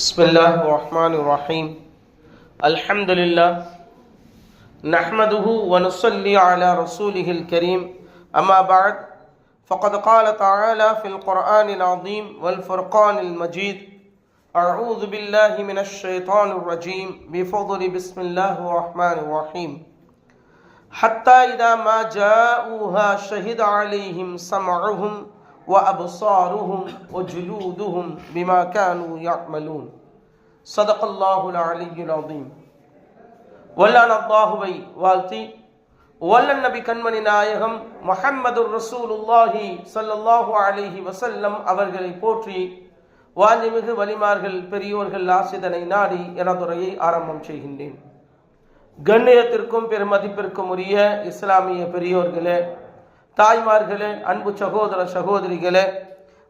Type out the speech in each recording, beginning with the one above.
بسم الله الرحمن الرحيم. الحمد لله نحمده ونصلي على رسوله الكريم. أما بعد فقد قال تعالى في القرآن العظيم والفرقان المجيد أعوذ بالله من الشيطان الرجيم بفضل بسم الله الرحمن الرحيم. حتى إذا ما جاءوها شهد عليهم سمعهم وأبصارهم وجلودهم بما كانوا يعملون صدق الله العلي العظيم வல்லான் அல்லாஹுவை வாழ்த்தி வல்லன் நபி கண்மணி நாயகம் முஹம்மது ரசூலுல்லாஹி ஸல்லல்லாஹு அலைஹி வஸல்லம் அவர்களை போற்றி வாஞ்சிமிகு வலிமார்கள் பெரியோர்கள் ஆசிதனை நாடி எனதுரையை ஆரம்பம் செய்கின்றேன் கண்ணியத்திற்கும் பெருமதிப்பிற்கும் உரிய இஸ்லாமிய பெரியோர்களே தாய்மார்களே அன்பு சகோதர சகோதரிகளே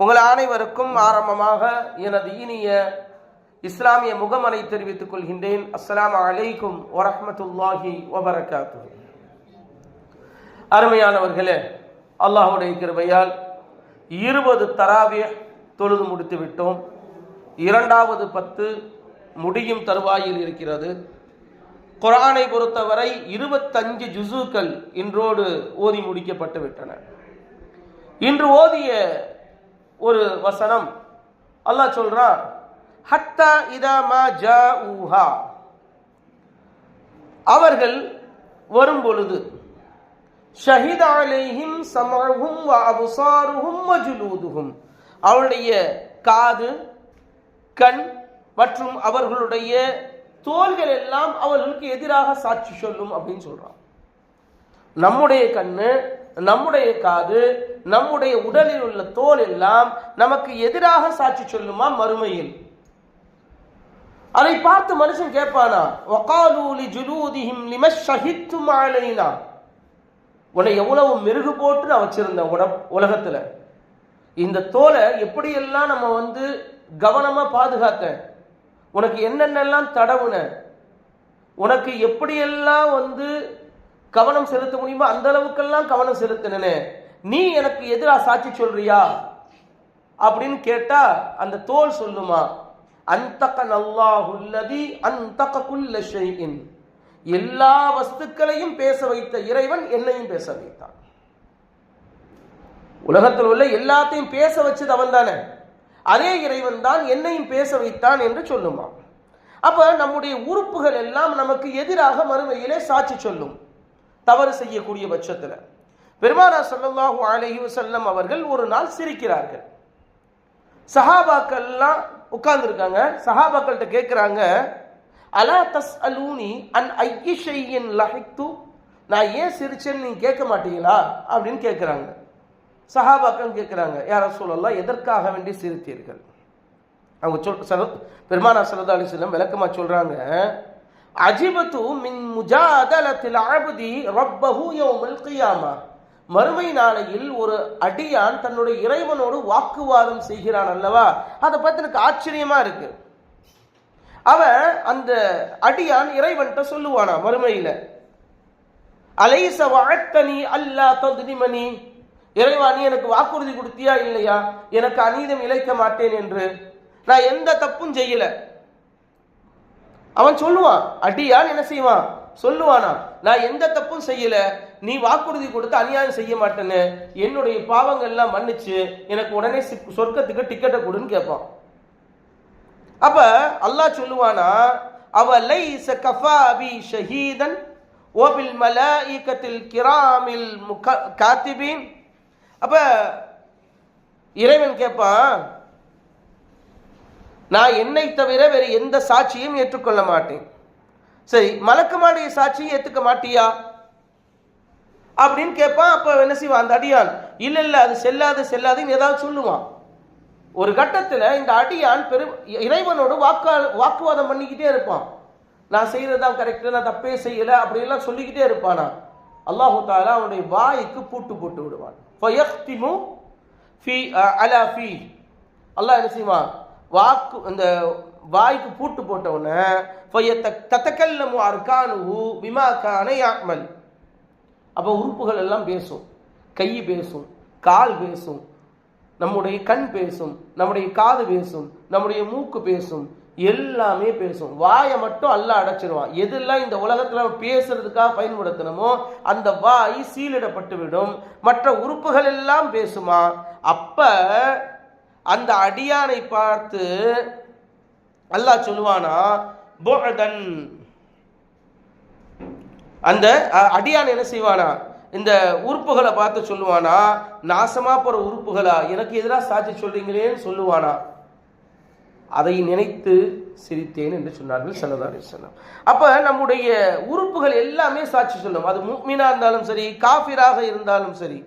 உங்கள் அனைவருக்கும் ஆரம்பமாக எனது இனிய இஸ்லாமிய முகமனை தெரிவித்துக் கொள்கின்றேன். அஸ்லாம் அலைக்கும் வரமத்துல்லாஹி வபரகாத்து அருமையானவர்களே அல்லாஹுடைய கிருபையால் இருபது தராவிய தொழுது முடித்து விட்டோம் இரண்டாவது பத்து முடியும் தருவாயில் இருக்கிறது. குரானை பொறுத்தவரை இருபத்தஞ்சு ஜுசுக்கள் இன்றோடு ஓதி முடிக்கப்பட்டு விட்டன. இன்று ஓதிய ஒரு வசனம் அல்லாஹ் சொல்றான் ஹத்தா இதா மா ஜா ஊஹா அவர்கள் வரும் பொழுது ஷஹிதாலேஹிம் அலைஹிம் சமழும் வ அபுசாருஹும் வ அவருடைய காது கண் மற்றும் அவர்களுடைய தோள்கள் எல்லாம் அவர்களுக்கு எதிராக சாட்சி சொல்லும் அப்படின்னு சொல்றான். நம்முடைய கண்ணு நம்முடைய காது நம்முடைய உடலில் உள்ள தோல் எல்லாம் நமக்கு எதிராக சாட்சி சொல்லுமா? மறுமையில். அதை பார்த்து மனுஷன் கேட்பானா வகாலூலி ஜுலூதிஹிம் லிமஷ் ஷஹித்து அலைனா. உன்னை எவ்வளவு மெருகு போட்டு நான் வச்சிருந்தேன் உட உலகத்துல. இந்த தோலை எப்படியெல்லாம் நம்ம வந்து கவனமா பாதுகாத்தேன்? உனக்கு என்னென்னலாம் தடவுன? உனக்கு எப்படியெல்லாம் வந்து கவனம் செலுத்த முடியுமோ அந்த அளவுக்கெல்லாம் கவனம் செலுத்தினே நீ எனக்கு எதிராக சாட்சி சொல்றியா? அப்படின்னு கேட்டா அந்த தோல் சொல்லுமா? அந்தக நல்லாஹுல்லதி அந்தக குல்ல ஷைஇன். எல்லா வஸ்துக்களையும் பேச வைத்த இறைவன் என்னையும் பேச வைத்தான். உலகத்தில் உள்ள எல்லாத்தையும் பேச வச்சது அவன் தானே அதே இறைவன் தான் என்னையும் பேச வைத்தான் என்று சொல்லுமா அப்ப நம்முடைய உறுப்புகள் எல்லாம் நமக்கு எதிராக மறுமையிலே சாட்சி சொல்லும். தவறு செய்யக்கூடிய பட்சத்துல. பெருமானா சல்லாஹூ அலஹி வசல்லம் அவர்கள் ஒரு நாள் சிரிக்கிறார்கள். சஹாபாக்கள்லாம் உட்கார்ந்துருக்காங்க. சஹாபாக்கள்கிட்ட கேட்குறாங்க அலா தஸ் அலூனி அன் ஐய ஷையின் லஹிக்து? நான் ஏன் சிரிச்சேன்னு நீங்கள் கேட்க மாட்டீங்களா? அப்படின்னு கேட்குறாங்க சஹாபாக்கள் கேட்குறாங்க யார சொல்லலாம் எதற்காக வேண்டி சிரித்தீர்கள்? அவங்க சொல் சர பெருமானா சரதா அலி செல்லம் விளக்கமாக சொல்கிறாங்க அஜிபத்து மின் முஜாதலத்தில் அழபதி ரப்பஹு யௌமல் கியாமா. மறுமை நாளையில் ஒரு அடியான் தன்னுடைய இறைவனோடு வாக்குவாதம் செய்கிறான் அல்லவா? அதை பார்த்து எனக்கு ஆச்சரியமா இருக்கு. அவன் அந்த அடியான் இறைவன்கிட்ட சொல்லுவானா மறுமையில? அலைச வாழ்த்தனி அல்லா ததுனிமணி இறைவா நீ எனக்கு வாக்குறுதி கொடுத்தியா இல்லையா? எனக்கு அநீதம் இழைக்க மாட்டேன் என்று. நான் எந்த தப்பும் செய்யல. அவன் சொல்லுவான் அடியான் என்ன செய்வான்? சொல்லுவானா நான் எந்த தப்பும் செய்யல. நீ வாக்குறுதி கொடுத்து அநியாயம் செய்ய மாட்டேன்னு. என்னுடைய பாவங்கள்லாம் மன்னிச்சு எனக்கு உடனே சொர்க்கத்துக்கு டிக்கெட்டை கொடுன்னு கேட்பான் அப்ப அல்லாஹ் சொல்லுவானா அவ லைஸ கஃபா அபி ஷஹீதன் ஓபில் மலாயிகத்தில் கிராமில் முக காத்திபின் அப்ப இறைவன் கேட்பான் நான் என்னை தவிர வேறு எந்த சாட்சியும் ஏற்றுக்கொள்ள மாட்டேன். சரி மலக்குமாடைய சாட்சியும் ஏத்துக்க மாட்டியா? அப்படின்னு கேட்பான் அப்ப என்ன செய்வான்? அந்த அடியான் இல்ல இல்ல அது செல்லாது செல்லாதுன்னு ஏதாவது சொல்லுவான். ஒரு கட்டத்துல இந்த அடியான் பெரும் இறைவனோடு வாக்கா வாக்குவாதம் பண்ணிக்கிட்டே இருப்பான். நான் செய்யறதுதான் கரெக்டு நான் தப்பே செய்யல அப்படியெல்லாம் சொல்லிக்கிட்டே இருப்பானா? அல்லாஹு தாலா அவனுடைய வாய்க்கு பூட்டு போட்டு விடுவான். ஃபயக்திமு ஃபி அலா ஃபி. அல்லாஹ் என்ன செய்வான்? வாக்கு இந்த வாய்க்கு பூட்டு போட்டவுடனே உடனே தத்தக்கல்லமு அர்கானுஹு பிமா கான யாக்மல் அப்போ உறுப்புகள் எல்லாம் பேசும். கை பேசும் கால் பேசும் நம்முடைய கண் பேசும் நம்முடைய காது பேசும் நம்முடைய மூக்கு பேசும் எல்லாமே பேசும். வாயை மட்டும் அல்ல அடைச்சிருவான். எதெல்லாம் இந்த உலகத்தில் நம்ம பேசுறதுக்காக பயன்படுத்தணுமோ அந்த வாய் சீலிடப்பட்டு விடும் மற்ற உறுப்புகள் எல்லாம் பேசுமா? அப்ப அந்த அடியானை பார்த்து அல்லாஹ் சொல்லுவானா போகதன் அந்த அடியான் என்ன செய்வானா இந்த உறுப்புகளை பார்த்து சொல்லுவானா நாசமா போற உறுப்புகளா? எனக்கு எதிராக சாட்சி சொல்றீங்களேன்னு சொல்லுவானா. அதை நினைத்து சிரித்தேன் என்று சொன்னார்கள் சல்லா அலைஹி அப்போ நம்முடைய உறுப்புகள் எல்லாமே சாட்சி சொல்லும். அது மீனாக இருந்தாலும் சரி காஃபிராக இருந்தாலும் சரி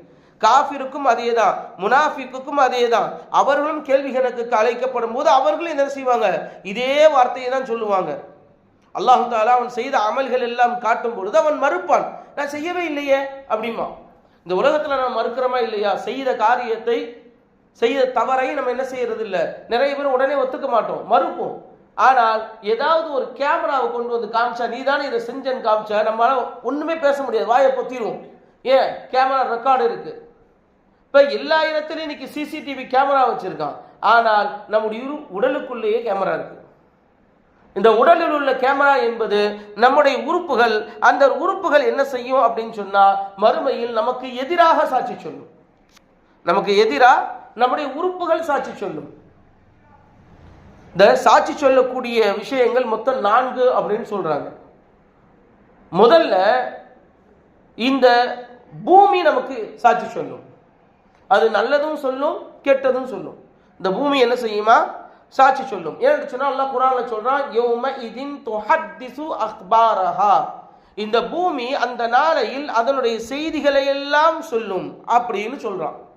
காஃபிருக்கும் அதே தான் முனாஃபிக்குக்கும் அதே தான் அவர்களும் கேள்வி கணக்குக்கு அழைக்கப்படும் போது அவர்களும் என்ன செய்வாங்க? இதே வார்த்தையை தான் சொல்லுவாங்க. அல்லாஹு தாலா அவன் செய்த அமல்கள் எல்லாம் காட்டும் பொழுது அவன் மறுப்பான். நான் செய்யவே இல்லையே அப்படிமா இந்த உலகத்தில் நம்ம மறுக்கிறோமா இல்லையா? செய்த காரியத்தை செய்ய தவறை நம்ம என்ன செய்யறது இல்லை நிறைய பேர் உடனே ஒத்துக்க மாட்டோம். மறுப்போம். ஆனால் ஏதாவது ஒரு கேமராவை கொண்டு வந்து காமிச்சா நீ தானே இதை செஞ்சேன்னு காமிச்சா? நம்மளால ஒண்ணுமே பேச முடியாது. வாயை பொத்திடுவோம் ஏன்? கேமரா ரெக்கார்டு இருக்கு. இப்ப எல்லா இடத்துலையும் இன்னைக்கு சிசிடிவி கேமரா வச்சிருக்கான். ஆனால் நம்முடைய உரு- உடலுக்குள்ளேயே கேமரா இருக்கு. இந்த உடலில் உள்ள கேமரா என்பது நம்முடைய உறுப்புகள் அந்த உறுப்புகள் என்ன செய்யும் அப்படின்னு சொன்னா மறுமையில் நமக்கு எதிராக சாட்சி சொல்லும். நமக்கு எதிராக நம்முடைய உறுப்புகள் சாட்சி சொல்லும். இந்த சாட்சி சொல்லக்கூடிய விஷயங்கள் மொத்தம் நான்கு அப்படின்னு சொல்றாங்க. முதல்ல இந்த பூமி நமக்கு சாட்சி சொல்லும். அது நல்லதும் சொல்லும் கெட்டதும் சொல்லும். இந்த பூமி என்ன செய்யுமா? சாட்சி சொல்லும். ஏன்னு சொன்னா அல்லாஹ் குரான்ல சொல்றான் யௌம இதின் துஹத்திசு அக்பாரஹா. இந்த பூமி அந்த நாளையில் அதனுடைய செய்திகளை எல்லாம் சொல்லும் அப்படின்னு சொல்றான்.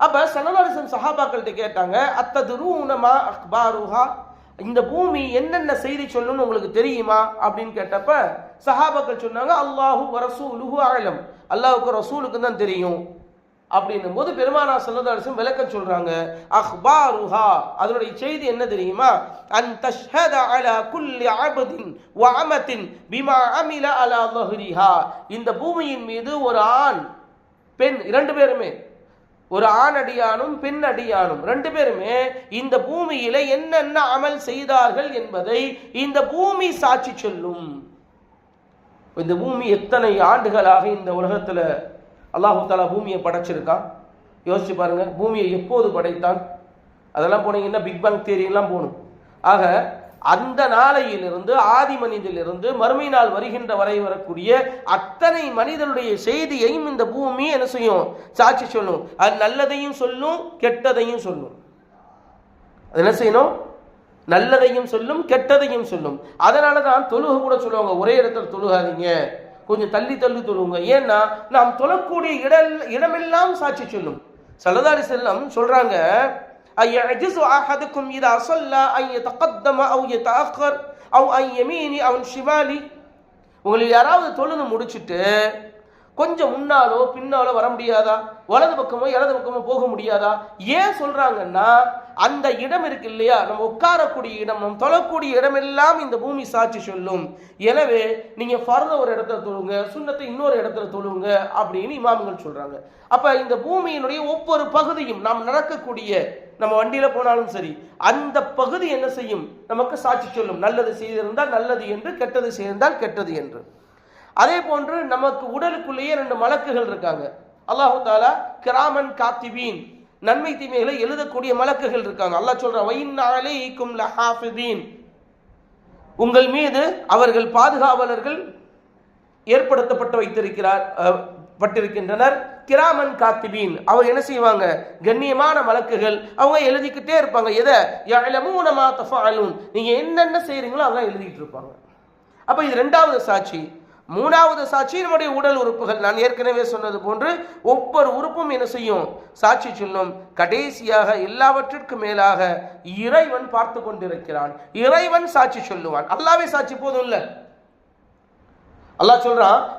அப்போ சனவாரிசன் சஹாபாக்கள்கிட்ட கேட்டாங்க அத்ததுரூனமா அக்பாருஹா? இந்த பூமி என்னென்ன செய்தி சொல்லணும்னு உங்களுக்கு தெரியுமா? அப்படின்னு கேட்டப்ப சஹாபாக்கள் சொன்னாங்க அல்லாஹு ரசூலுஹு ஆழம் அல்லாஹுக்கு ரசூலுக்கு தான் தெரியும். அப்படின்னும் போது பெருமானா சல்லதாரிசம் விளக்கம் சொல்றாங்க அஹ்பாருஹா அதனுடைய செய்தி என்ன தெரியுமா? அன் தஷ்ஹத அலா குல்லி அபதின் வ பிமா அமில அலா லஹ்ரிஹா இந்த பூமியின் மீது ஒரு ஆண் பெண் இரண்டு பேருமே ஒரு ஆண் அடியானும் பெண் அடியானும் ரெண்டு பேருமே இந்த பூமியில என்னென்ன அமல் செய்தார்கள் என்பதை இந்த பூமி சாட்சி சொல்லும். இந்த பூமி எத்தனை ஆண்டுகளாக இந்த உலகத்துல அல்லாஹு தாலா பூமியை படைச்சிருக்கான் யோசிச்சு பாருங்க பூமியை எப்போது படைத்தான்? அதெல்லாம் போனீங்கன்னா பிக் பேங் தேரியெல்லாம் போகணும். ஆக அந்த நாளையிலிருந்து ஆதி மனிதிலிருந்து மறுமை நாள் வருகின்ற வரை வரக்கூடிய அத்தனை மனிதனுடைய செய்தியையும் இந்த பூமி என்ன செய்யும்? சாட்சி சொல்லும். அது நல்லதையும் சொல்லும் கெட்டதையும் சொல்லும். அது என்ன செய்யணும்? நல்லதையும் சொல்லும் கெட்டதையும் சொல்லும். அதனால தான் தொழுக கூட சொல்லுவாங்க. ஒரே இடத்துல தொழுகாதீங்க. கொஞ்சம் தள்ளி தள்ளி தொழுவுங்க ஏன்னா நாம் தொழக்கூடிய இடம் இடமெல்லாம் சாட்சி சொல்லும். சலதாரி செல்லம் சொல்றாங்க أيعجز أحدكم إذا صلى أن يتقدم أو يتأخر أو عن يميني أو عن شمالي உங்களில் யாராவது தொழுது முடிச்சிட்டு கொஞ்சம் முன்னாலோ பின்னாலோ வர முடியாதா வலது பக்கமோ இடது பக்கமோ போக முடியாதா? ஏன் சொல்றாங்கன்னா அந்த இடம் இருக்கு இல்லையா? நம்ம உட்காரக்கூடிய இடம் நம்ம தொழக்கூடிய இடமெல்லாம் இந்த பூமி சாட்சி சொல்லும். எனவே நீங்க ஃபர்த ஒரு இடத்துல தொழுங்க சுண்ணத்தை இன்னொரு இடத்துல தொழுங்க அப்படின்னு இமாமங்கள் சொல்றாங்க. அப்ப இந்த பூமியினுடைய ஒவ்வொரு பகுதியும் நாம் நடக்கக்கூடிய நம்ம வண்டியில போனாலும் சரி அந்த பகுதி என்ன செய்யும்? நமக்கு சாட்சி சொல்லும். நல்லது செய்திருந்தால் நல்லது என்று கெட்டது செய்திருந்தால் கெட்டது என்று. அதே போன்று நமக்கு உடலுக்குள்ளேயே ரெண்டு மலக்குகள் இருக்காங்க. அல்லாஹு தாலா கிராமன் காத்திபீன் நன்மை தீமைகளை எழுதக்கூடிய மலக்குகள் இருக்காங்க. அல்லாஹ் சொல்றான் வைன் அலைக்கும் லஹாஃபிதீன். உங்கள் மீது அவர்கள் பாதுகாவலர்கள் ஏற்படுத்தப்பட்டு வைத்திருக்கிறார் பட்டிருக்கின்றனர். கிராமன் காத்திபீன் அவங்க என்ன செய்வாங்க? கண்ணியமான மலக்குகள் அவங்க எழுதிக்கிட்டே இருப்பாங்க. எதை? நீங்க என்னென்ன செய்யறீங்களோ அதெல்லாம் எழுதிட்டு இருப்பாங்க. அப்ப இது ரெண்டாவது சாட்சி. மூணாவது சாட்சி நம்முடைய உடல் உறுப்புகள். நான் ஏற்கனவே சொன்னது போன்று ஒவ்வொரு உறுப்பும் என்ன செய்யும்? சாட்சி சொல்லும். கடைசியாக எல்லாவற்றிற்கும் மேலாக இறைவன் பார்த்து கொண்டிருக்கிறான். இறைவன் சாட்சி சொல்லுவான். அல்லாவே சாட்சி போதும் இல்ல. அல்லாஹ் சொல்றான்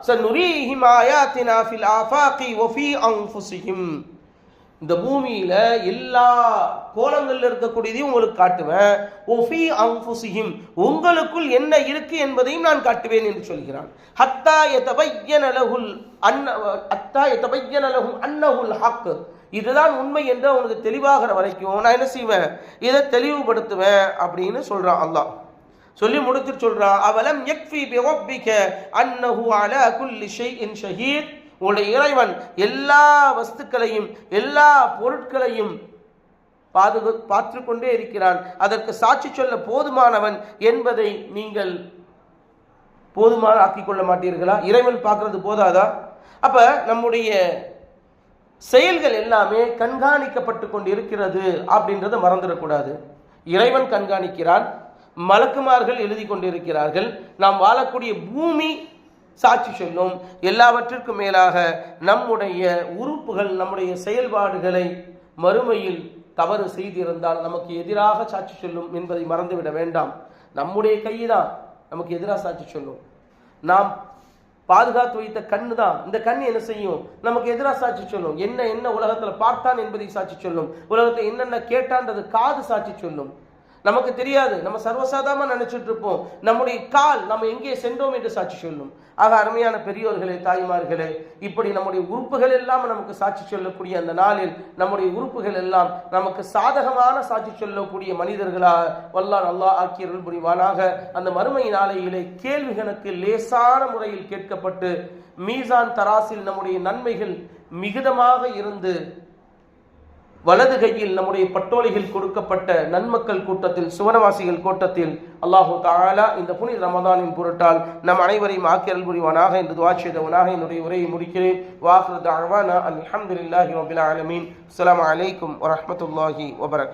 இந்த பூமியில எல்லா கோலங்கள்ல இருக்கக்கூடியதையும் உங்களுக்கு காட்டுவேன். ஒஃபி அன்ஃபுஸிஹிம். உங்களுக்குள் என்ன இருக்கு என்பதையும் நான் காட்டுவேன் என்று சொல்கிறான். ஹத்தா யதபய்யன அன்ன ஹத்தா யதபய்யன லஹும் அன்னஹுல் இதுதான் உண்மை என்று அவனுக்கு தெளிவாகிற வரைக்கும் நான் என்ன செய்வேன்? இதை தெளிவுபடுத்துவேன் அப்படின்னு சொல்றான் அல்லாஹ். சொல்லி முடிச்சுட்டு சொல்றான் அவலம் யக்ஃபி பி ரப்பிக அன்னஹு அலா குல்லி ஷைஇன் ஷஹீத். உங்களுடைய இறைவன் எல்லா வஸ்துக்களையும் எல்லா பொருட்களையும் பாதுகா பார்த்து கொண்டே இருக்கிறான். அதற்கு சாட்சி சொல்ல போதுமானவன் என்பதை நீங்கள் போதுமான ஆக்கிக் கொள்ள மாட்டீர்களா? இறைவன் பார்க்கறது போதாதா? அப்ப நம்முடைய செயல்கள் எல்லாமே கண்காணிக்கப்பட்டு கொண்டு இருக்கிறது அப்படின்றத மறந்துடக்கூடாது. இறைவன் கண்காணிக்கிறான் மலக்குமார்கள் எழுதி கொண்டிருக்கிறார்கள். நாம் வாழக்கூடிய பூமி சாட்சி சொல்லும். எல்லாவற்றிற்கும் மேலாக நம்முடைய உறுப்புகள் நம்முடைய செயல்பாடுகளை மறுமையில் தவறு செய்திருந்தால் நமக்கு எதிராக சாட்சி சொல்லும் என்பதை மறந்துவிட வேண்டாம். நம்முடைய கைதான் நமக்கு எதிராக சாட்சி சொல்லும். நாம் பாதுகாத்து வைத்த கண்ணு தான் இந்த கண் என்ன செய்யும்? நமக்கு எதிராக சாட்சி சொல்லும். என்ன என்ன உலகத்துல பார்த்தான் என்பதை சாட்சி சொல்லும். உலகத்தை என்னென்ன கேட்டான்றது காது சாட்சி சொல்லும். நமக்கு தெரியாது. நம்ம சர்வசாதாரமாக நினைச்சிட்டு இருப்போம் நம்முடைய கால் நம்ம எங்கே சென்றோம் என்று சாட்சி சொல்லும். ஆக அருமையான பெரியோர்களே தாய்மார்களே இப்படி நம்முடைய உறுப்புகள் எல்லாம் நமக்கு சாட்சி சொல்லக்கூடிய அந்த நாளில் நம்முடைய உறுப்புகள் எல்லாம் நமக்கு சாதகமான சாட்சி சொல்லக்கூடிய மனிதர்களாக வல்லான் நல்லா ஆக்கியர்கள் புரிவானாக. அந்த மறுமை நாளையிலே கேள்வி கணக்கு லேசான முறையில் கேட்கப்பட்டு மீசான் தராசில் நம்முடைய நன்மைகள் மிகுதமாக இருந்து வலது கையில் நம்முடைய பட்டோலிகள் கொடுக்கப்பட்ட நன்மக்கள் கூட்டத்தில் சுவனவாசிகள் கூட்டத்தில் அல்லாஹு தாலா இந்த புனித ரமதானின் பொருட்டால் நம் அனைவரையும் ஆக்கியல் புரிவானாக என்று துவா செய்தவனாக என்னுடைய உரையை முடிக்கிறேன். வாஹ்ரு தாழ்வானா அலமதுல்லாஹி ரபில் ஆலமீன். அஸ்ஸலாமு அலைக்கும் வரமத்துல்லாஹி வபரக்